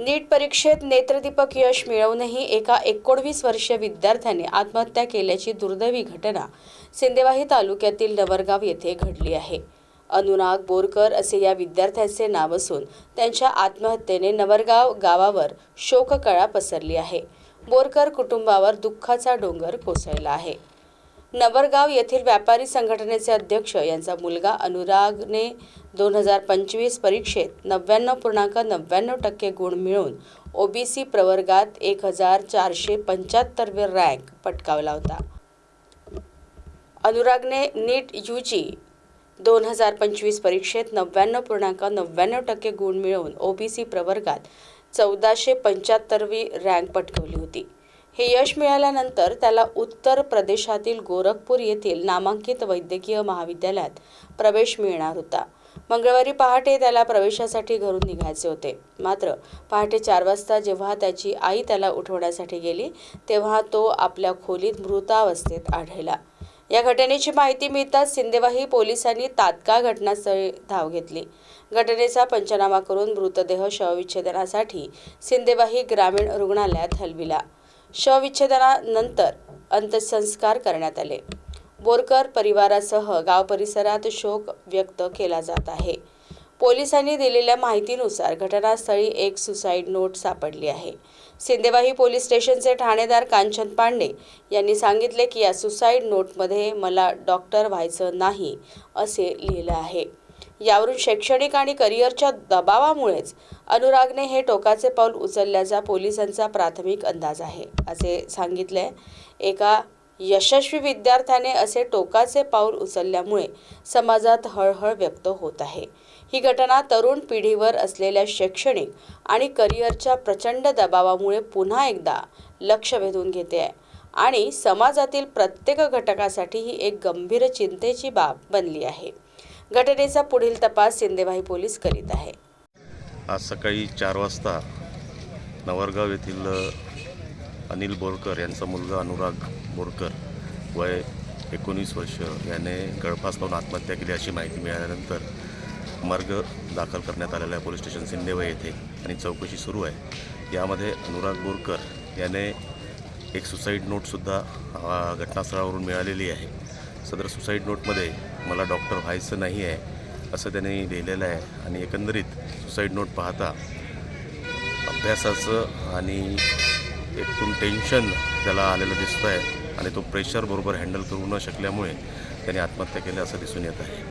नीट परीक्षेत नेत्रदीपक यश मिळवूनही एका एकोणवीस वर्षीय विद्यार्थ्याने आत्महत्या केल्याची दुर्दैवी घटना सिंदेवाही तालुक्यातील नवरगाव येथे घडली आहे. अनुराग बोरकर असे या विद्यार्थ्याचे नाव असून त्यांच्या आत्महत्येने नवरगाव गावावर शोककळा पसरली आहे. बोरकर कुटुंबावर दुःखाचा डोंगर कोसळला आहे. नवरगाव येथील व्यापारी संघटनेचे अध्यक्ष यांचा मुलगा अनुरागने दोन हजार पंचवीस परीक्षेत नव्याण्णव पूर्णांक नव्याण्णव टक्के गुण मिळवून ओबीसी प्रवर्गात एक हजार चारशे पंच्याहत्तरवे रँक पटकावला होता. अनुरागने नीट यू जी दोन हजार पंचवीस परीक्षेत नव्याण्णव पूर्णांक नव्याण्णव टक्के गुण मिळवून ओबीसी प्रवर्गात चौदाशे पंच्याहत्तरवी रँक पटकवली होती. हे यश मिळाल्यानंतर त्याला उत्तर प्रदेशातील गोरखपूर येथील नामांकित वैद्यकीय महाविद्यालयात प्रवेश मिळणार होता. मंगळवारी पहाटे त्याला प्रवेशासाठी घरून निघायचे होते. मात्र पहाटे चार वाजता जेव्हा त्याची आई त्याला उठवण्यासाठी गेली तेव्हा तो आपल्या खोलीत मृतावस्थेत आढळला. या घटनेची माहिती मिळताच सिंदेवाही पोलिसांनी तात्काळ घटनास्थळी धाव घेतली. घटनेचा पंचनामा करून मृतदेह शवविच्छेदनासाठी सिंदेवाही ग्रामीण रुग्णालयात हलविला. शवविच्छेदनानंतर अंत्यसंस्कार करण्यात आले. बोरकर परिवारासह गाव परिसरात शोक व्यक्त केला जात आहे. पोलिसांनी दिलेल्या माहितीनुसार घटनास्थळी एक सुसाईड नोट सापडली आहे. सिंदेवाही पोलीस स्टेशनचे ठाणेदार कांचन पांडे यांनी सांगितले की या सुसाईड नोटमध्ये मला डॉक्टर व्हायचं नाही असे लिहिलं आहे. यावरून शैक्षणिक आणि करिअरच्या दबावामुळेच अनुरागने हे टोकाचे पाऊल उचलल्याचा पोलिसांचा प्राथमिक अंदाज आहे. असे सांगितले. एका यशस्वी विद्यार्थ्याने असे टोकाचे पाऊल उचलल्यामुळे समाजात हळहळ व्यक्त होत आहे. ही घटना तरुण पिढीवर असलेल्या शैक्षणिक आणि करिअरच्या प्रचंड दबावामुळे पुन्हा एकदा लक्ष वेधून घेते आहे आणि समाजातील प्रत्येक घटकासाठी ही एक गंभीर चिंतेची बाब बनली आहे. घटनेचा पुढील तपास सिंदेभाई पोलीस करीत आहे. आज सकाळी चार वाजता नवरगाव येथील अनिल बोरकर यांचा मुलगा अनुराग बोरकर वय एकोणीस वर्ष याने गळफास लावून आत्महत्या केली अशी माहिती मिळाल्यानंतर मार्ग दाखल करण्यात आलेला आहे पोलीस स्टेशन सिंदेवा येथे आणि चौकशी सुरू आहे. यामध्ये अनुराग बोरकर याने एक सुसाईड नोटसुद्धा घटनास्थळावरून मिळालेली आहे. सदर सुसाईड नोटमध्ये मला डॉक्टर व्हायचं नाही आहे असं त्याने लिहिलेलं आहे. आणि एकंदरीत सुसाईड नोट पाहता अभ्यासाचं आणि एकूण टेन्शन त्याला आलेलं दिसतं आहे आणि तो प्रेशर बरोबर हँडल करू न शकल्यामुळे त्याने आत्महत्या केली असं दिसून येत आहे.